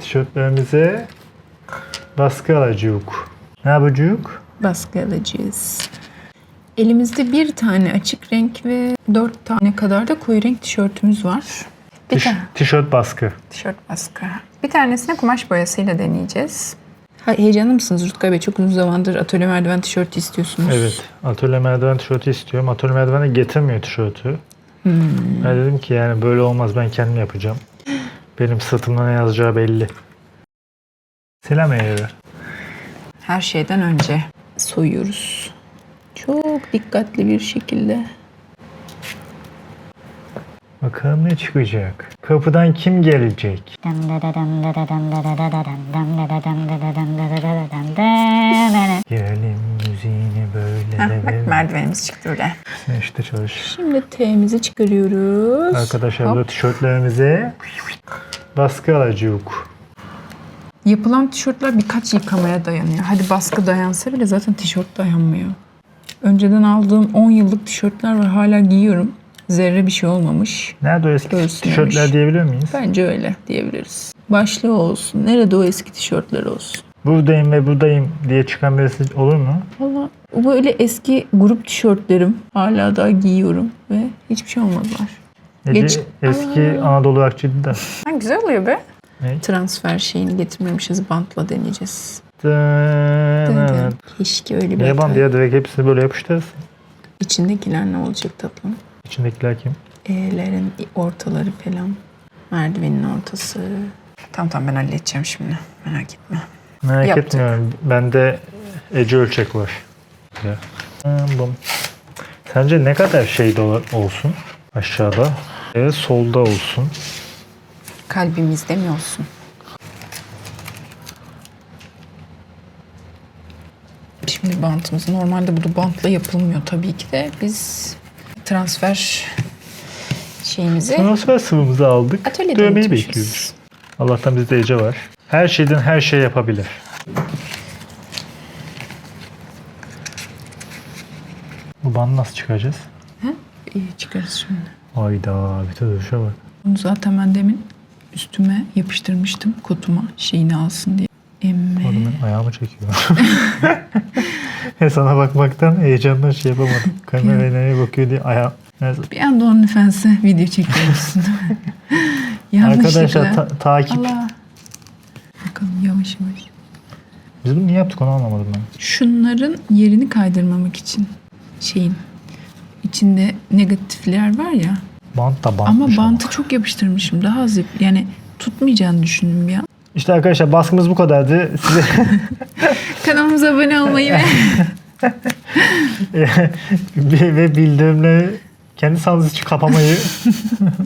Tişörtlerimize baskı alacağız. Ne yapacağız? Baskı alacağız. Elimizde bir tane açık renk ve dört tane kadar da koyu renk tişörtümüz var. Bir Tiş- tane tişört baskı. tişört baskı. Bir tanesini kumaş boyasıyla deneyeceğiz. Ha, heyecanlı mısınız Rutkay Bey? Çok uzun zamandır atölye merdiven tişörtü istiyorsunuz. Evet. Atölye merdiven tişörtü istiyorum. Atölye merdiven de getirmiyor tişörtü. Hmm. Ben dedim ki yani böyle olmaz ben kendim yapacağım. Benim sırtımda ne yazacağı belli. Selam Eylül. Her şeyden önce soyuyoruz. Çok dikkatli bir şekilde. Bakalım ne çıkacak. Kapıdan kim gelecek? Gelelim müziğini böyle Heh, bak merdivenimiz çıktı öyle. Sen işte çalış. Şimdi T'mizi çıkarıyoruz. Arkadaşlar Hop. bu tişörtlerimize baskı alacağız. Yapılan tişörtler birkaç yıkamaya dayanıyor. Hadi baskı dayansa bile zaten tişört dayanmıyor. Önceden aldığım 10 yıllık tişörtler var. Hala giyiyorum. Zerre bir şey olmamış. Nerede o eski tişörtler olmuş. diyebiliyor muyuz? Bence öyle diyebiliriz. Başlığı olsun. Nerede o eski tişörtler olsun. Buradayım ve buradayım diye çıkan birisi olur mu? Valla böyle eski grup tişörtlerim. Hala daha giyiyorum ve hiçbir şey olmadılar. Ece, Geç- eski Anadolu Akçı'ydı da. Ha, güzel oluyor be. Ne? Transfer şeyini getirmemişiz. Bantla deneyeceğiz. Dın- Keşke öyle bir Niye hata- bandı ya direkt hepsini böyle yapıştırırız. İçindekiler ne olacak tatlım? İçindekiler kim? E'lerin ortaları falan. Merdivenin ortası. Tamam tamam ben halledeceğim şimdi. Merak etme. Merak Yaptık. etmiyorum. Bende Ece ölçek var. Ya. Bum. Sence ne kadar şey dola- olsun aşağıda? Evet solda olsun. Kalbimizde mi olsun? Şimdi bantımız normalde bu da bantla yapılmıyor tabii ki de. Biz transfer şeyimizi Transfer sıvımızı aldık. atölyede Dövmeyi bekliyoruz. Allah'tan bizde Ece var. Her şeyden her şey yapabilir. Bu bandı nasıl çıkaracağız? İyi çıkarız şimdi. Hayda bir de duşa bak. Bunu zaten ben demin üstüme yapıştırmıştım kotuma şeyini alsın diye. Emme. Ben ayağımı çekiyor. Ya Sana bakmaktan heyecandan şey yapamadım. Kameraya nereye bakıyor diye ayağım. Neyse. Bir anda OnlyFans'e video çekiyorsun değil mi? Yanlışlıkla. Arkadaşlar ta- takip. Allah. Bakalım yavaş yavaş. Biz bunu niye yaptık onu anlamadım ben. Şunların yerini kaydırmamak için şeyin içinde negatifler var ya. Bant da Ama bantmış bantı çok yapıştırmışım. Daha az yap- yani tutmayacağını düşündüm ya. İşte arkadaşlar baskımız bu kadardı. Size Kanalımıza abone olmayı ve ve bildirimleri kendi sağlığınız için kapamayı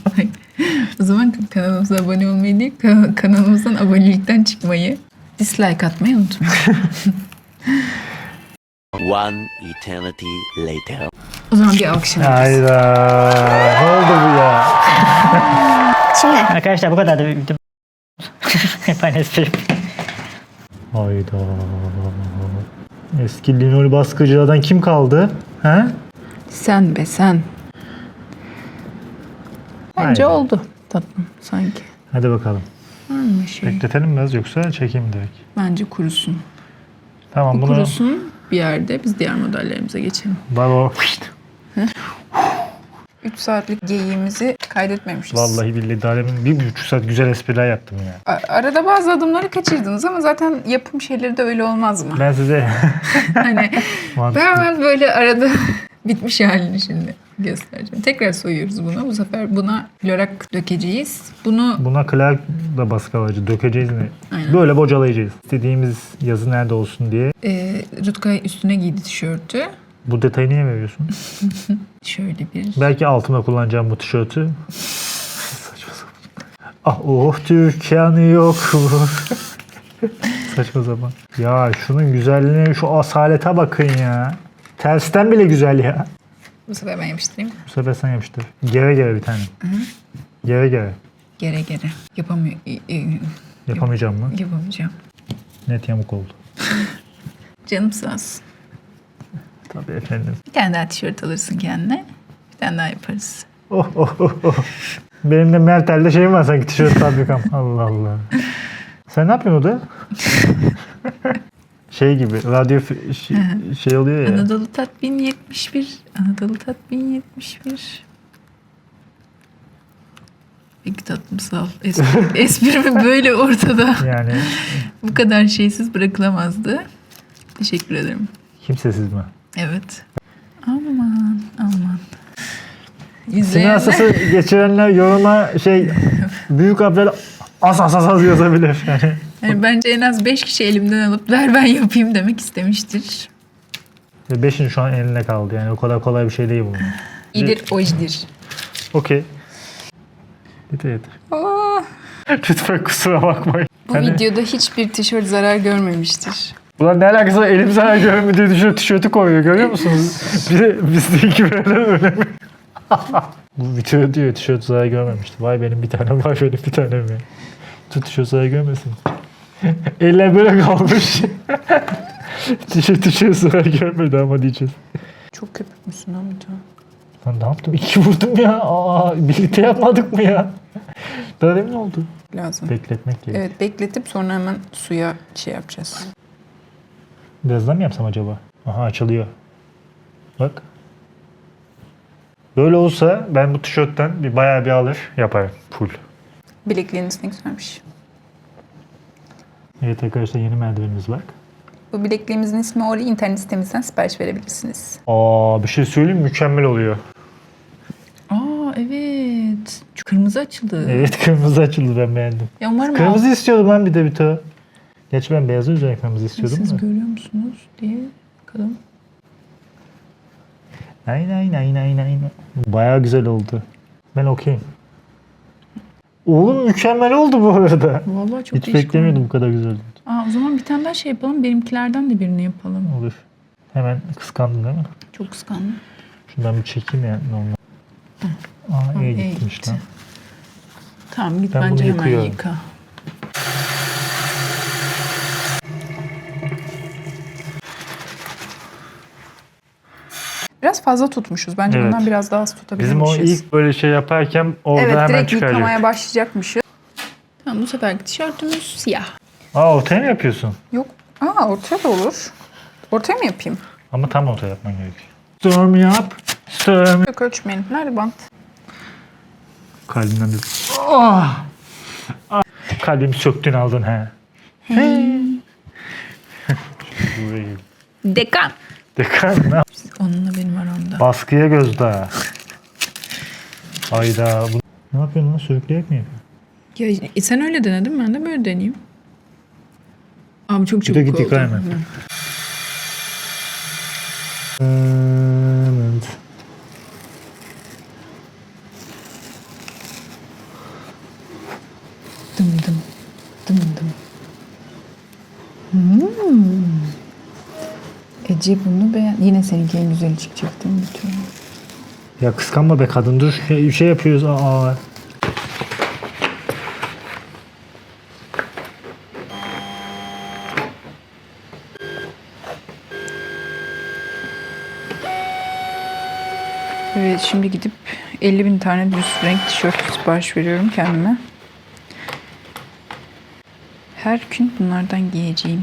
o zaman kanalımıza abone olmayı değil ka- kanalımızdan abonelikten çıkmayı dislike atmayı unutmayın. One eternity later. O zaman bir alkış alırız. Hayda. Ne oldu bu ya? Arkadaşlar bu kadar da video. Hep aynı espri. Hayda. Eski linol baskıcılardan kim kaldı? He? Sen be sen. Bence Haydi. oldu tatlım sanki. Hadi bakalım. Var mı şey? Bekletelim biraz yoksa çekeyim direkt. Bence kurusun. Tamam Bu bunu kurusun bir yerde biz diğer modellerimize geçelim. baba 3 saatlik geyiğimizi kaydetmemişiz. vallahi billahi daha demin bir buçuk saat güzel espriler yaptım ya. A- Arada bazı adımları kaçırdınız ama zaten yapım şeyleri de öyle olmaz mı? Ben size hani ben hemen böyle arada bitmiş halini şimdi göstereceğim. Tekrar soyuyoruz bunu. Bu sefer buna lorak dökeceğiz. Bunu buna Clark da baskı dökeceğiz ne? Aynen. Böyle bocalayacağız. İstediğimiz yazı nerede olsun diye. e, Rutkay üstüne giydi tişörtü. Bu detayı niye veriyorsun? Şöyle bir Belki altımda kullanacağım bu tişörtü. Saçma sapan. Ah oh Türkan yok. Saçma sapan. Ya şunun güzelliğine şu asalete bakın ya. Tersten bile güzel ya. bu sefer ben yapıştırayım. Bu sefer sen yapıştır. Gere gere bir tane. Gere gere. Gere gere. Yapamıyor. Yapamayacağım mı? Yapamayacağım. Net yamuk oldu. Canım sağ olsun. Tabii efendim. Bir tane daha tişört alırsın kendine. Bir tane daha yaparız. Oh oh oh oh. Benim de Mertel'de şeyim var sanki tişört fabrikam. Allah Allah. Sen ne yapıyorsun orada? şey gibi radyo şey, şey oluyor ya. Anadolu Tat 1071. Anadolu Tat 1071. Peki tatlım sağ ol. Espri, esprimi böyle ortada Yani bu kadar şeysiz bırakılamazdı. Teşekkür ederim. kimsesiz mi? Evet. Aman aman. Sinir İzleyenler hastası geçirenler yoruma şey büyük harflerle as as as as yazabilir. Yani yani bence en az 5 kişi elimden alıp ver ben yapayım demek istemiştir. Ve beşin şu an eline kaldı yani o kadar kolay bir şey değil bu. İdir ojdir. Okey. Yeter yeter. Aa, Lütfen kusura bakmayın. bu Hani- videoda hiçbir tişört zarar görmemiştir. Ulan ne alakası var elim sana görmüyor diye düşünüyor tişörtü koyuyor görüyor musunuz? Bir de bizdeki böyle öyle mi? Bu video diyor tişört zarar görmemişti. Vay benim bir tanem var benim bir tanem ya. Tut tişört zarar görmesin. Eller böyle kalmış. tişört tişört zarar görmedi ama diyeceğiz. Çok köpürmüşsün amca. Lan ne yaptım? İki vurdum ya. Aa, birlikte yapmadık mı ya? Daha demin oldu. Lazım. Bekletmek gerek. Evet bekletip sonra hemen suya şey yapacağız. Birazdan mı yapsam acaba? Aha açılıyor. Bak. Böyle olsa ben bu tişörtten bir bayağı bir alır yaparım. Full. Bilekliğiniz ne güzelmiş. Evet arkadaşlar yeni merdivenimiz var. Bu bilekliğimizin ismi Ori. internet sitemizden sipariş verebilirsiniz. Aa bir şey söyleyeyim mükemmel oluyor. Aa evet. Kırmızı açıldı. Evet kırmızı açıldı ben beğendim. Ya umarım Kırmızı istiyordum lan bir de bir tane. Gerçi ben beyazı üzerine kırmızı istiyordum siz da. görüyor musunuz diye bakalım. Aynen aynen aynen aynen. Bayağı güzel oldu. Ben okeyim. Oğlum mükemmel oldu bu arada. Vallahi çok Hiç değişik beklemiyordum oldu. bu kadar güzel. Aa, o zaman bir tane daha şey yapalım. Benimkilerden de birini yapalım. Olur. Hemen kıskandın değil mi? Çok kıskandım. Şundan bir çekeyim ya normal. Aa Tamam, iyi gitmiş gitti. lan. Tamam git Ben bunu bence hemen yıkıyorum. yıka. Biraz fazla tutmuşuz. Bence Evet. bundan biraz daha az Bizim tutabilirmişiz. o ilk böyle şey yaparken orada evet hemen direkt çıkaracak. yıkamaya başlayacakmışız. Tamam bu seferki tişörtümüz siyah. Aa ortaya mı yapıyorsun? Yok. Aa ortaya da olur. Ortaya mı yapayım? Ama tam ortaya yapman gerekiyor. Storm yap. Storm. Yok ölçmeyelim. Nerede bant? Kalbimden bir... Ah! Ah! Kalbimi söktün aldın he. Buraya gel. Dekan. Dekan ne Onunla benim aramda. Baskıya göz daha. Hayda. Bu... Ne yapıyorsun lan? Sürükleyerek mi yapıyorsun? Ya, e, sen öyle denedin ben de böyle deneyeyim. Abi çok Bir çabuk de git oldu. yıka hemen. Hı. Evet. Dım dım. Dım dım. Hmm. Ece bunu beğen... Yine seninki en güzeli çıkacak değil mi? Bütün? Ya kıskanma be kadın dur. Şey, şey yapıyoruz. Aa. Evet şimdi gidip 50 bin tane düz renk tişört sipariş veriyorum kendime. Her gün bunlardan giyeceğim.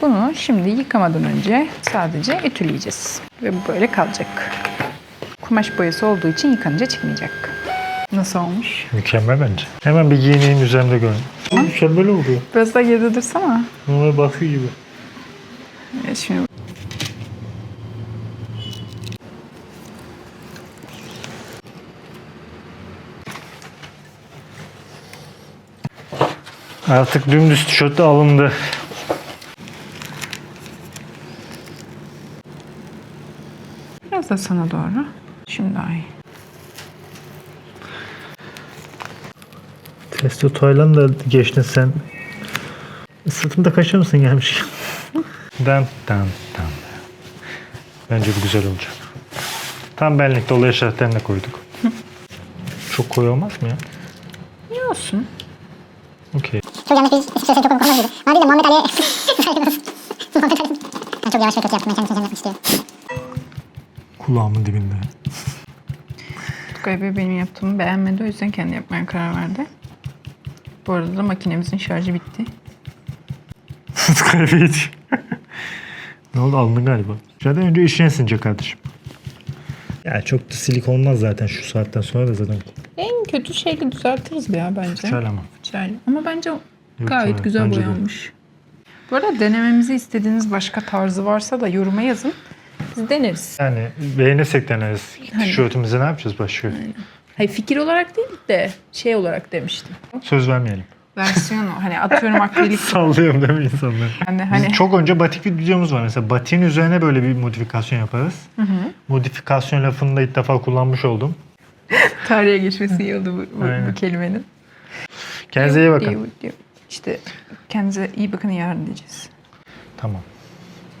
Bunu şimdi yıkamadan önce sadece ütüleyeceğiz. Ve bu böyle kalacak. Kumaş boyası olduğu için yıkanınca çıkmayacak. Nasıl olmuş? Mükemmel bence. Hemen bir giyineyim üzerinde görün. Mükemmel oldu. Biraz daha geride dursana. Normal baskı gibi. Evet, şimdi Artık dümdüz tişört de alındı. Biraz da sana doğru. Şimdi daha iyi. Testo Taylan da geçtin sen. Sırtımda kaşır mısın gelmiş? dan dan dan. Bence bu güzel olacak. Tam benlik dolu de koyduk. Çok koyu olmaz mı ya? İyi olsun. Okey. Çok yanlış bir istiyorsan çok gibi. De Muhammed Ali'ye Muhammed Ali. Ben çok yavaş ve kötü yaptım. Ben kendim söyleyeceğim yapmak istiyorum. Kulağımın dibinde. Tugay Bey benim yaptığımı beğenmedi o yüzden kendi yapmaya karar verdi. Bu arada da makinemizin şarjı bitti. Kaybedici. ne oldu aldın galiba. Zaten önce işine sinecek kardeşim. Ya çok da silik olmaz zaten şu saatten sonra da zaten. En kötü şeyle düzeltiriz ya bence. Güzel ama. Fırçayla. Ama bence gayet canım, güzel bence de. boyanmış. Bu arada denememizi istediğiniz başka tarzı varsa da yoruma yazın. Biz deneriz. Yani beğenirsek deneriz. Hani- Tişörtümüzü ne yapacağız başka? Hayır fikir olarak değil de şey olarak demiştim. Söz vermeyelim. Versiyonu hani atıyorum akrilik. Sallıyorum değil mi insanları? Yani Biz hani çok önce batik bir videomuz var. Mesela batiğin üzerine böyle bir modifikasyon yaparız. Modifikasyon lafını da ilk defa kullanmış oldum. tarihe geçmesi iyi oldu bu, bu, Aynen. bu kelimenin. Kendinize iyi bakın. İşte kendinize iyi bakın yarın diyeceğiz. Tamam.